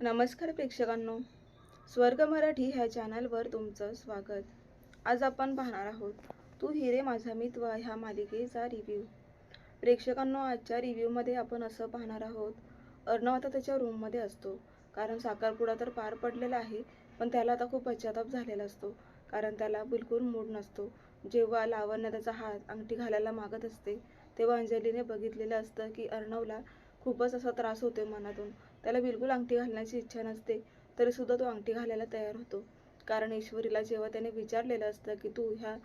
नमस्कार प्रेक्षकांनो. स्वर्ग मराठी ह्या चॅनलवर तुमचं स्वागत. आज आपण पाहणार आहोत तू हिरे माझा मित्व ह्या मालिकेचा रिव्ह्यू प्रेक्षकांनो आजच्या रिव्ह्यूमध्ये आपण असं पाहणार आहोत अर्णव आता त्याच्या रूममध्ये असतो. कारण साखरपुडा तर पार पडलेला आहे पण त्याला आता खूप पश्चाताप झालेला असतो. कारण त्याला बिलकुल मूड नसतो. जेव्हा लावण्य त्याचा हात अंगठी घालायला मागत असते तेव्हा अंजलीने बघितलेलं असतं की अर्णवला खूपच असा त्रास होतो मनातून. त्याला बिलकुल अंगठी घालण्याची इच्छा नसते तरी सुद्धा तो अंगठी घालायला तयार होतो. कारण ईश्वरीला जेव्हा त्याने विचारलेलं असतं की तू ह्या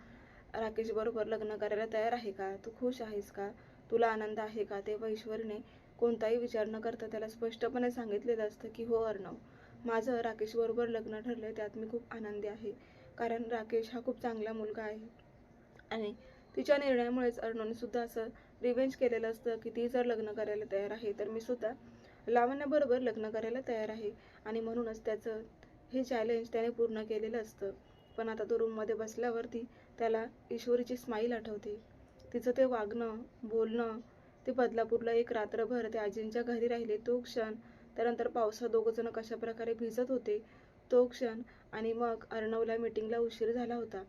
राकेशबरोबर लग्न करायला तयार आहे का? तू खुश आहेस का? तुला आनंद आहे का? तेव्हा ईश्वरीने कोणताही विचार न करता त्याला स्पष्टपणे सांगितलेलं असतं की हो अर्णव माझं राकेशबरोबर लग्न ठरलं त्यात मी खूप आनंदी आहे. कारण राकेश हा खूप चांगला मुलगा आहे. आणि तिच्या निर्णयामुळेच अर्णवने सुद्धा असं रिवेंज केलेलं असतं की ती जर लग्न करायला तयार आहे तर मी सुद्धा लावण्याबरोबर लग्न करायला तयार आहे. आणि म्हणूनच त्याचं हे चॅलेंज त्याने पूर्ण केलेलं असतं. पण आता तो रूममध्ये बसल्यावरती त्याला ईश्वरीची स्माईल आठवते. तिचं ते वागणं बोलणं ते बदलापूरला एक रात्रभर ते आजींच्या घरी राहिले तो क्षण त्यानंतर पावसात दोघंजणं कशा प्रकारे भिजत होते तो क्षण आणि मग अर्णवला मीटिंगला उशीर झाला होता.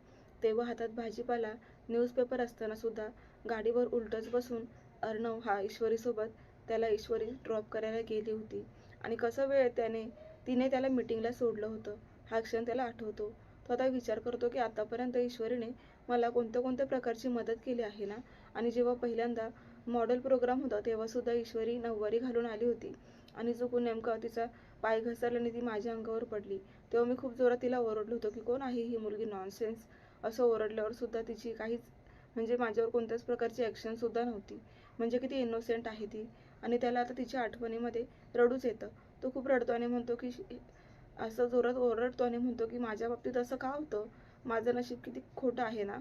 तेव्हा हातात भाजीपाला न्यूजपेपर असताना सुद्धा गाडीवर उलटच बसून अर्णव हा ईश्वरीसोबत त्याला ईश्वरी ड्रॉप करायला गेली होती. आणि कसं वेळ त्याने तिने त्याला मीटिंगला सोडलं होतं. हा क्षण त्याला आठवतो. तो आता विचार करतो की आतापर्यंत ईश्वरीने मला कोणत्या कोणत्या प्रकारची मदत केली आहे ना? आणि जेव्हा पहिल्यांदा मॉडेल प्रोग्राम होता तेव्हासुद्धा ईश्वरी नऊवारी घालून आली होती. आणि चुकून नेमकं तिचा पाय घसरला आणि ती माझ्या अंगावर पडली तेव्हा मी खूप जोरात तिला ओरडलो होतो की कोण आहे ही मुलगी? नॉनसेन्स असं ओरडल्यावर सुद्धा तिची काहीच म्हणजे माझ्यावर कोणत्याच प्रकारची ॲक्शनसुद्धा नव्हती. म्हणजे किती इनोसेंट आहे ती. आणि त्याला आता तिच्या आठवणीमध्ये रडूच येतं. तो खूप रडतो आणि म्हणतो की असं जोरात ओरडतो आणि म्हणतो की माझ्या बाबतीत असं का होतं? माझं नशीब किती खोटं आहे ना?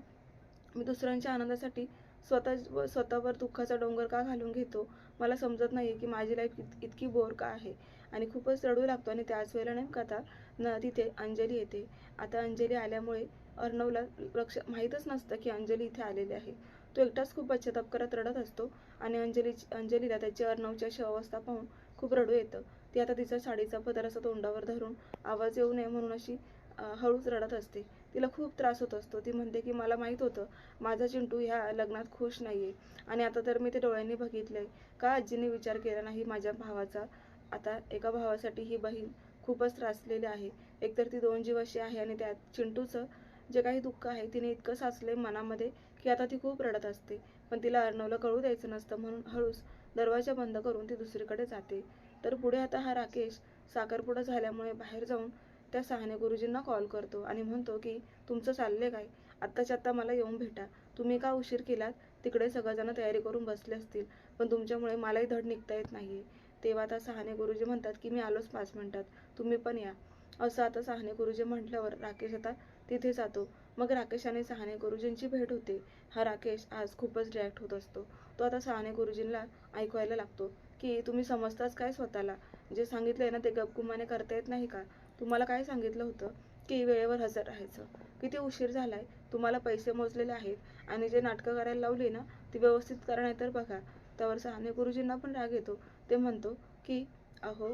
मी दुसऱ्यांच्या आनंदासाठी स्वतः स्वतःवर दुःखाचा डोंगर का घालून घेतो? मला समजत नाही की माझी लाईफ इत इतकी बोर का आहे? आणि खूपच रडू लागतो आणि त्याच वेळेला नेमका आता न तिथे अंजली येते. आता अंजली आल्यामुळे अर्णवला लक्ष माहीतच नसतं की अंजली इथे आलेली आहे. तो एकटाच खूप पश्चाताप करत रडत असतो. आणि अंजली अंजलीला त्याची अर्णवची अशी अवस्था पाहून खूप रडू येतं. ती आता तिचा साडीचा पदर असा तोंडावर धरून आवाज येऊ नये म्हणून अशी हळूच रडत असते. तिला खूप त्रास होत असतो. ती म्हणते की मला माहीत होतं माझा चिंटू ह्या लग्नात खुश नाही आहे आणि आता तर मी ते डोळ्यांनी बघितलंय. का आजीने विचार केला नाही माझ्या भावाचा? आता एका भावासाठी ही बहीण खूपच त्रासलेली आहे. एकतर ती दोन जीवाशी आहे आणि त्यात चिंटूचं जे काही दुःख आहे तिने इतकं साचले मनामध्ये की आता ती खूप रडत असते. पण तिला अर्णवला कळू द्यायचं नसतं म्हणून हळूच दरवाजा बंद करून ती दुसरीकडे जाते. तर पुढे आता हा राकेश साखरपुडा झाल्यामुळे बाहेर जाऊन त्या सहाने गुरुजींना कॉल करतो आणि म्हणतो की तुमचं चाललंय काय? आत्ताच्या आत्ता मला येऊन भेटा. तुम्ही का उशीर केलात? तिकडे सगळेजण तयारी करून बसले असतील. पण तुमच्यामुळे मलाही धड निघता येत नाही तेव्हा आता सहाने गुरुजी म्हणतात की मी आलोच पाच मिनिटात. तुम्ही पण या. असं आता सहाने गुरुजी म्हटल्यावर राकेश आता तिथे जातो. मग राकेश आणि सहाने गुरुजींची भेट होते. हा राकेश आज खूपच रिॲक्ट होत असतो. तो आता सहाने गुरुजींना ऐकवायला लागतो. की तुम्ही समजताच काय स्वतःला? जे सांगितलंय ना ते गपगुमाने करता येत नाही का? तुम्हाला काय सांगितलं होतं? की वेळेवर हजर राहायचं. किती उशीर झालाय? तुम्हाला पैसे मोजलेले आहेत. आणि जे नाटकं करायला लावली ना ती व्यवस्थित करा नाही तर बघा. त्यावर सहाने गुरुजींना पण राग येतो. ते म्हणतो की अहो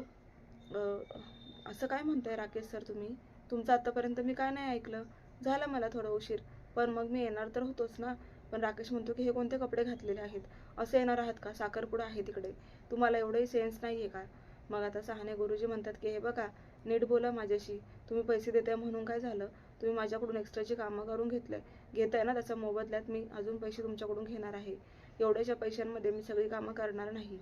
असं काय म्हणताय राकेश सर तुम्ही? तुमचं आत्तापर्यंत मी काय नाही ऐकलं. झालं मला थोडं उशीर. पण मग मी येणार तर होतोच ना. पण राकेश म्हणतो की हे कोणते कपडे घातलेले आहेत? असे येणार आहात का? साखरपुडा आहे तिकडे. तुम्हाला एवढंही सेन्स नाही आहे का? मग आता सहाने गुरुजी म्हणतात की हे बघा नीट बोला माझ्याशी. तुम्ही पैसे देताय म्हणून काय झालं? तुम्ही माझ्याकडून एक्स्ट्राची कामं करून घेतलंय. घेताय ना त्याच्या मोबदल्यात मी अजून पैसे तुमच्याकडून घेणार आहे. एवढ्याच्या पैशांमध्ये मी सगळी कामं करणार नाही.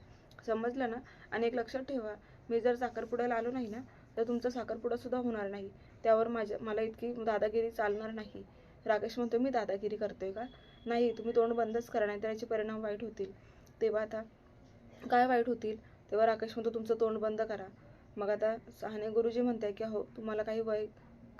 समजलं ना? आणि एक लक्षात ठेवा. मी जर साखरपुड्याला आलो नाही ना तर तुमचा साखरपुडा सुद्धा होणार नाही. त्यावर माझ्या मला इतकी दादागिरी चालणार नाही. राकेश म्हणतो मी दादागिरी करतोय का? नाही तुम्ही तोंड बंदच करा नाही त्याचे परिणाम वाईट होतील. तेव्हा आता काय वाईट होतील? तेव्हा राकेश म्हणतो तुमचं तोंड बंद करा. मग आता सहाने गुरुजी म्हणताय की हो तुम्हाला काही वय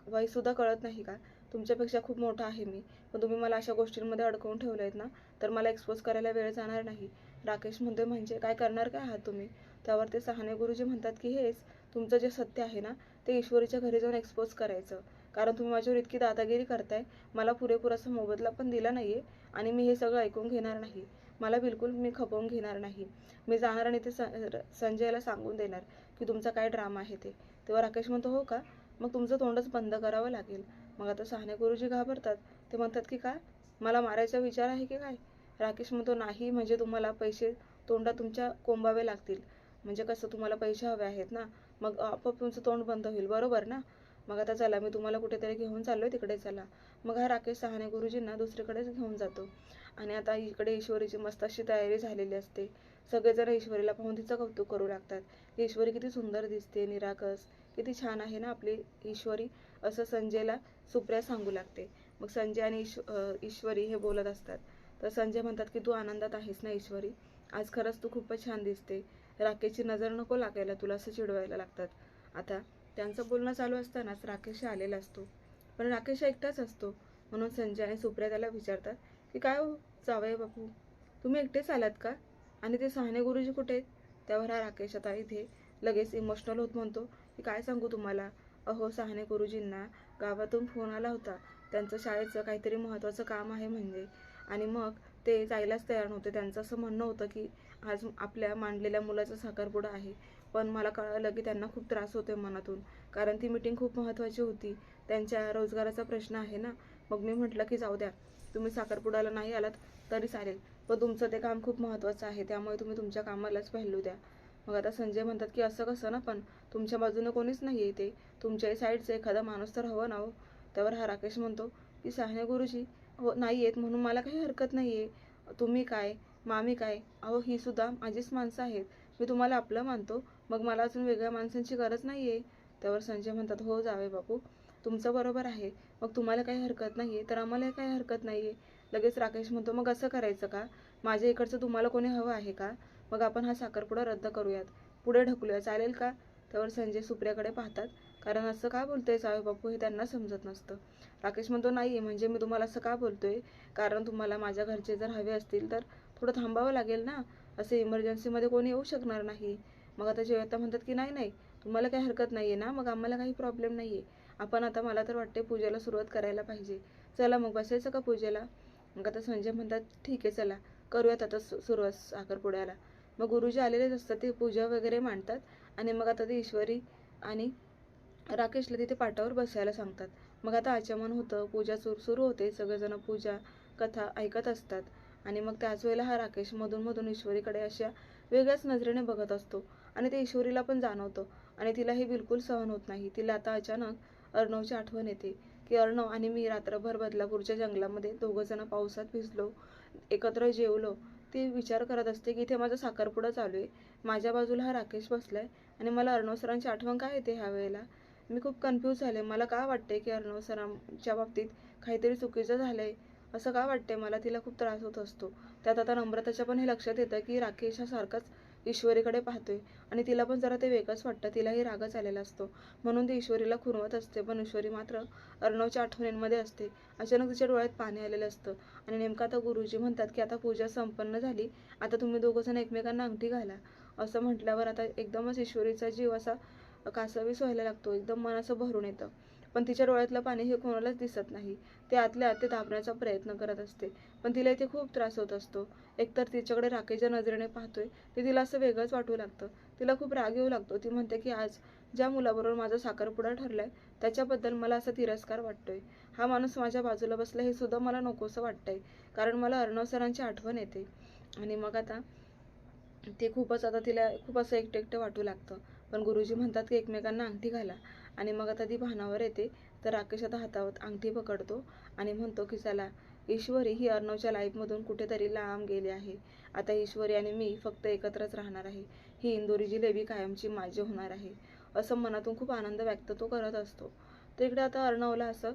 वयसुद्धा कळत नाही का? तुमच्यापेक्षा खूप मोठा आहे मी. पण तुम्ही मला अशा गोष्टींमध्ये अडकवून ठेवलं आहेत ना तर मला एक्सपोज करायला वेळ जाणार नाही. राकेश म्हणतोय म्हणजे काय करणार काय आहात तुम्ही? त्यावर ते सहाने गुरुजी म्हणतात की हेच तुमचं जे सत्य आहे ना ते ईश्वरीच्या घरी जाऊन एक्सपोज करायचं. कारण तुम्ही माझ्यावर इतकी दादागिरी करताय मला पुरेपूर असा मोबदला पण दिला नाही आहे आणि मी हे सगळं ऐकून घेणार नाही. मला बिलकुल मी खपवून घेणार नाही. मी जाणार आणि ते संजयला सांगून देणार की तुमचा काय ड्रामा आहे ते. तेव्हा राकेश म्हणतो हो का? मग तुमचं तोंडच बंद करावं लागेल. मग आता सहाने गुरुजी घाबरतात. ते म्हणतात की काय मला मारायचा विचार आहे की काय? राकेश म्हणतो नाही म्हणजे तुम्हाला पैसे तोंडात तुमच्या कोंबावे लागतील. म्हणजे कसं तुम्हाला पैसे हवे आहेत ना? मग आपोआप तुमचं तोंड बंद होईल बरोबर ना? मग आता चला मी तुम्हाला कुठेतरी घेऊन चाललो आहे तिकडे चला. मग हा राकेश सहाने गुरुजींना दुसरीकडेच घेऊन जातो. आणि आता इकडे ईश्वरीची मस्त अशी तयारी झालेली असते. सगळेजण ईश्वरीला पाहून तिचं कौतुक करू लागतात. ईश्वरी किती सुंदर दिसते निराकस किती छान आहे ना आपली ईश्वरी. असं संजयला सुप्रिया सांगू लागते. मग संजय आणि ईश्वरी हे बोलत असतात. तर संजय म्हणतात की तू आनंदात आहेस ना ईश्वरी? आज खरंच तू खूपच छान दिसते. राकेशची नजर नको लागायला तुला असं चिडवायला लागतात. आता त्यांचं बोलणं चालू असतानाच राकेश आलेला असतो. पण राकेश एकटाच असतो. म्हणून संजय आणि सुप्रिया त्याला विचारतात की काय हो जावई बापू तुम्ही एकटेच आलात का? आणि ते सहाने गुरुजी कुठे आहेत? त्यावर हा राकेश आता इथे लगेच इमोशनल होत म्हणतो की काय सांगू तुम्हाला? अहो सहाने गुरुजींना गावातून फोन आला होता. त्यांचं शाळेचं काहीतरी महत्त्वाचं काम आहे म्हणजे. आणि मग ते जायलाच तयार नव्हते. त्यांचं असं म्हणणं होतं की आज आपल्या मांडलेल्या मुलाचा साखरपुडा आहे. पण मला कळलं की त्यांना खूप त्रास होतोय मनातून. कारण ती मीटिंग खूप महत्त्वाची होती. त्यांच्या रोजगाराचा प्रश्न आहे ना. मग मी म्हटलं की जाऊ द्या. तुम्ही साखरपुड्याला नाही आलात तरी चालेल. पण तुमचं ते काम खूप महत्त्वाचं आहे. त्यामुळे तुम्ही तुमच्या कामालाच व्हॅल्यू द्या. मग आता संजय म्हणतात की असं कसं ना पण तुमच्या बाजूने कोणीच नाही आहे ते तुमच्याही साईडचं एखादा माणूस तर हवं ना हो. त्यावर हा राकेश म्हणतो की साहने गुरुजी हो नाही आहेत म्हणून मला काही हरकत नाही आहे तुम्ही काय? मामी काय? अहो ही सुद्धा माझीच माणसं आहेत. मी तुम्हाला आपलं मानतो. मग मला अजून वेगळ्या माणसांची गरज नाही आहे त्यावर संजय म्हणतात हो जावे बापू. तुमचं बरोबर आहे. मग तुम्हाला काही हरकत नाही आहे तर आम्हाला काही हरकत नाही आहे लगेच राकेश म्हणतो मग असं करायचं का? माझ्या इकडचं तुम्हाला कोणी हवं आहे का? मग आपण हा साखरपुडा रद्द करूयात. पुढे ढकलूया. चालेल का? त्यावर संजय सुप्रियाकडे पाहतात. कारण असं का बोलतोय सावे बापू हे त्यांना समजत नसतं. राकेश म्हणतो नाही म्हणजे मी तुम्हाला असं का बोलतोय? कारण तुम्हाला माझ्या घरचे जर हवे असतील तर थोडं थांबावं लागेल ना? असे इमर्जन्सीमध्ये कोणी येऊ शकणार नाही. मग आता जेवता म्हणतात की नाही नाही तुम्हाला काही हरकत नाही आहे ना? मग आम्हाला काही प्रॉब्लेम नाही आहे आपण आता मला तर वाटते पूजेला सुरुवात करायला पाहिजे. चला मग बसायचं का पूजेला? मग आता संजय म्हणतात ठीक आहे चला. करूयात आता सु- सुरुवात साखरपुड्याला. मग गुरुजी आलेलेच असतात ते पूजा वगैरे मांडतात. आणि मग आता ते ईश्वरी आणि राकेशला तिथे पाटावर बसायला सांगतात. मग आता आचमन होतं पूजा सुरू सुरू होते सगळेजण पूजा कथा ऐकत असतात. आणि मग त्याच वेळेला हा राकेश मधून मधून ईश्वरीकडे अशा वेगळ्याच नजरेने बघत असतो. आणि ते ईश्वरीला पण जाणवतं. आणि तिला हे बिलकुल सहन होत नाही. तिला आता अचानक अर्णवची आठवण येते की अर्णव आणि मी रात्रभर बदलापूरच्या जंगलामध्ये दोघंजणं पावसात भिजलो एकत्र जेवलो. ती विचार करत असते की इथे माझा साखरपुडा चालू आहे. माझ्या बाजूला हा राकेश बसलाय आणि मला अर्णव सरांची आठवण काय येते ह्या वेळेला? मी खूप कन्फ्यूज झाले. मला का वाटते की अर्णव सरांच्या बाबतीत काहीतरी चुकीचं झालं आहे असं का वाटते मला तिला खूप त्रास होत असतो. त्यात आता नम्रताच्या पण हे लक्षात येतं की राकेश हा सारखाच ईश्वरीकडे पाहतोय आणि तिला पण जरा ते वेगळंच वाटतं. तिलाही रागच आलेला असतो. म्हणून ती ईश्वरीला खुरवत असते. पण ईश्वरी मात्र अर्णवच्या आठवणींमध्ये असते. अचानक तिच्या डोळ्यात पाणी आलेलं असतं. आणि नेमकं आता गुरुजी म्हणतात की आता पूजा संपन्न झाली. आता तुम्ही दोघं जण एकमेकांना अंगठी घाला. असं म्हटल्यावर आता एकदमच ईश्वरीचा जीव असा कासावीस व्हायला लागतो. एकदम मन असं भरून येतं. पण तिच्या डोळ्यातलं पाणी हे कोणालाच दिसत नाही. ते आतल्या आत ते दाबण्याचा प्रयत्न करत असते. पण तिला इथे खूप त्रास होत असतो. एकतर तिच्याकडे राखेच्या नजरेने पाहतोय ते तिला असं वेगळंच वाटू लागतं. तिला खूप राग येऊ लागतो. ती म्हणते की आज ज्या मुलाबरोबर माझा साखरपुडा ठरलाय त्याच्याबद्दल मला असा तिरस्कार वाटतोय. हा माणूस माझ्या बाजूला बसला हे सुद्धा मला नकोसं वाटतंय. कारण मला अर्णव सरांची आठवण येते. आणि मग आता ते खूपच आता तिला खूप असं एकटं एकटं वाटू लागतं. पण गुरुजी म्हणतात की एकमेकांना अंगठी घाला. आणि मग आता ती भानावर येते तर राकेश आता हातावर अंगठी पकडतो आणि म्हणतो की चला ईश्वरी ही अर्णवच्या लाईफमधून कुठेतरी लांब गेली आहे. आता ईश्वरी आणि मी फक्त एकत्रच राहणार आहे. ही इंदोरी जिलेबी कायमची माझी होणार आहे. असं मनातून खूप आनंद व्यक्त तो करत असतो. तर इकडे आता अर्णवला असं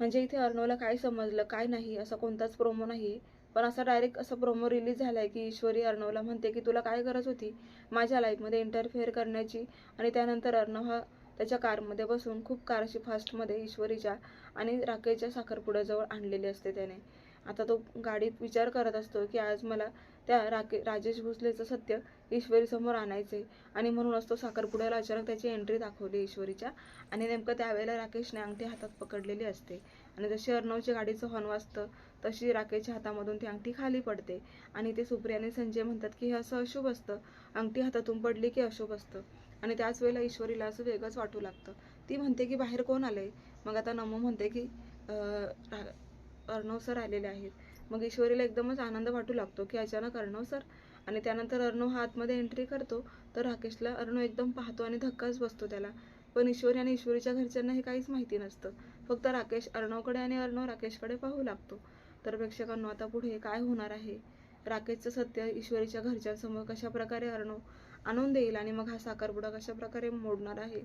म्हणजे इथे अर्णवला काय समजलं काय नाही असा कोणताच प्रोमो नाही पण असा डायरेक्ट असा प्रोमो रिलीज झालाय की ईश्वरी अर्णवला म्हणते की तुला काय गरज होती? माझ्या लाईफमध्ये इंटरफेअर करण्याची. आणि त्यानंतर अर्णव हा त्याच्या कारमध्ये बसून खूप कारशी फास्टमध्ये ईश्वरीच्या आणि राकेशच्या साखरपुड्याजवळ आणलेली असते त्याने. आता तो गाडीत विचार करत असतो की आज मला त्या राके राजेश भोसलेचं सत्य ईश्वरीसमोर आणायचे आणि म्हणूनच तो साखरपुड्याला अचानक त्याची एंट्री दाखवली ईश्वरीच्या. आणि नेमकं त्यावेळेला राकेशने अंगठी हातात पकडलेली असते. आणि जशी अर्णवची गाडीचं हॉर्न वाजतं तशी राकेशच्या हातामधून ती अंगठी खाली पडते. आणि ते सुप्रिया आणि संजय म्हणतात की हे असं अशुभ असतं. अंगठी हातातून पडली की अशुभ असतं. आणि त्याच वेळेला ईश्वरीला असं वेगळंच वाटू लागतं. ती म्हणते की बाहेर कोण आले मग आता नमो म्हणते की अर्णव सर आलेले आहेत. मग ईश्वरीला एकदमच आनंद वाटू लागतो की अचानक अर्णव सर. आणि त्यानंतर अर्णव हा आतमध्ये एंट्री करतो तर राकेशला अर्णव एकदम पाहतो आणि धक्काच बसतो त्याला. पण ईश्वरी आणि ईश्वरीच्या घरच्यांना हे काहीच माहिती नसतं. फक्त राकेश अर्णवकडे आणि अर्णव राकेशकडे पाहू लागतो. तर प्रेक्षकांना आता पुढे काय होणार आहे? राकेशचं सत्य ईश्वरीच्या घरच्यांसमोर कशा प्रकारे अर्णव आणून देईल आणि मग हा साखरपुडा कशा प्रकारे मोडणार आहे?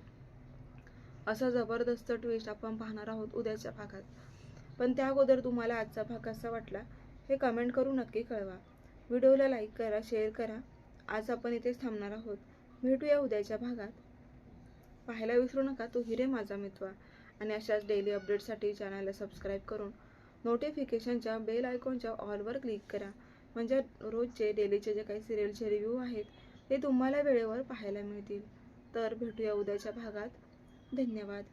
असा जबरदस्त ट्विस्ट आपण पाहणार आहोत उद्याच्या भागात. पण त्या अगोदर तुम्हाला आजचा भाग कसा वाटला हे कमेंट करून नक्की कळवा. व्हिडिओला लाईक करा शेअर करा. आज आपण इथेच थांबणार आहोत. भेटूया उद्याच्या भागात. पाहायला विसरू नका तो हिरे माझा मितवा. आणि अशाच डेली अपडेटसाठी चॅनलला सबस्क्राईब करून नोटिफिकेशनच्या बेल आयकॉनच्या ऑलवर क्लिक करा. म्हणजे रोजचे डेलीचे जे काही सिरियलचे रिव्ह्यू आहेत ते तुम्हाला वेळेवर पाहायला मिळतील. तर भेटूया उद्याच्या भागात. धन्यवाद.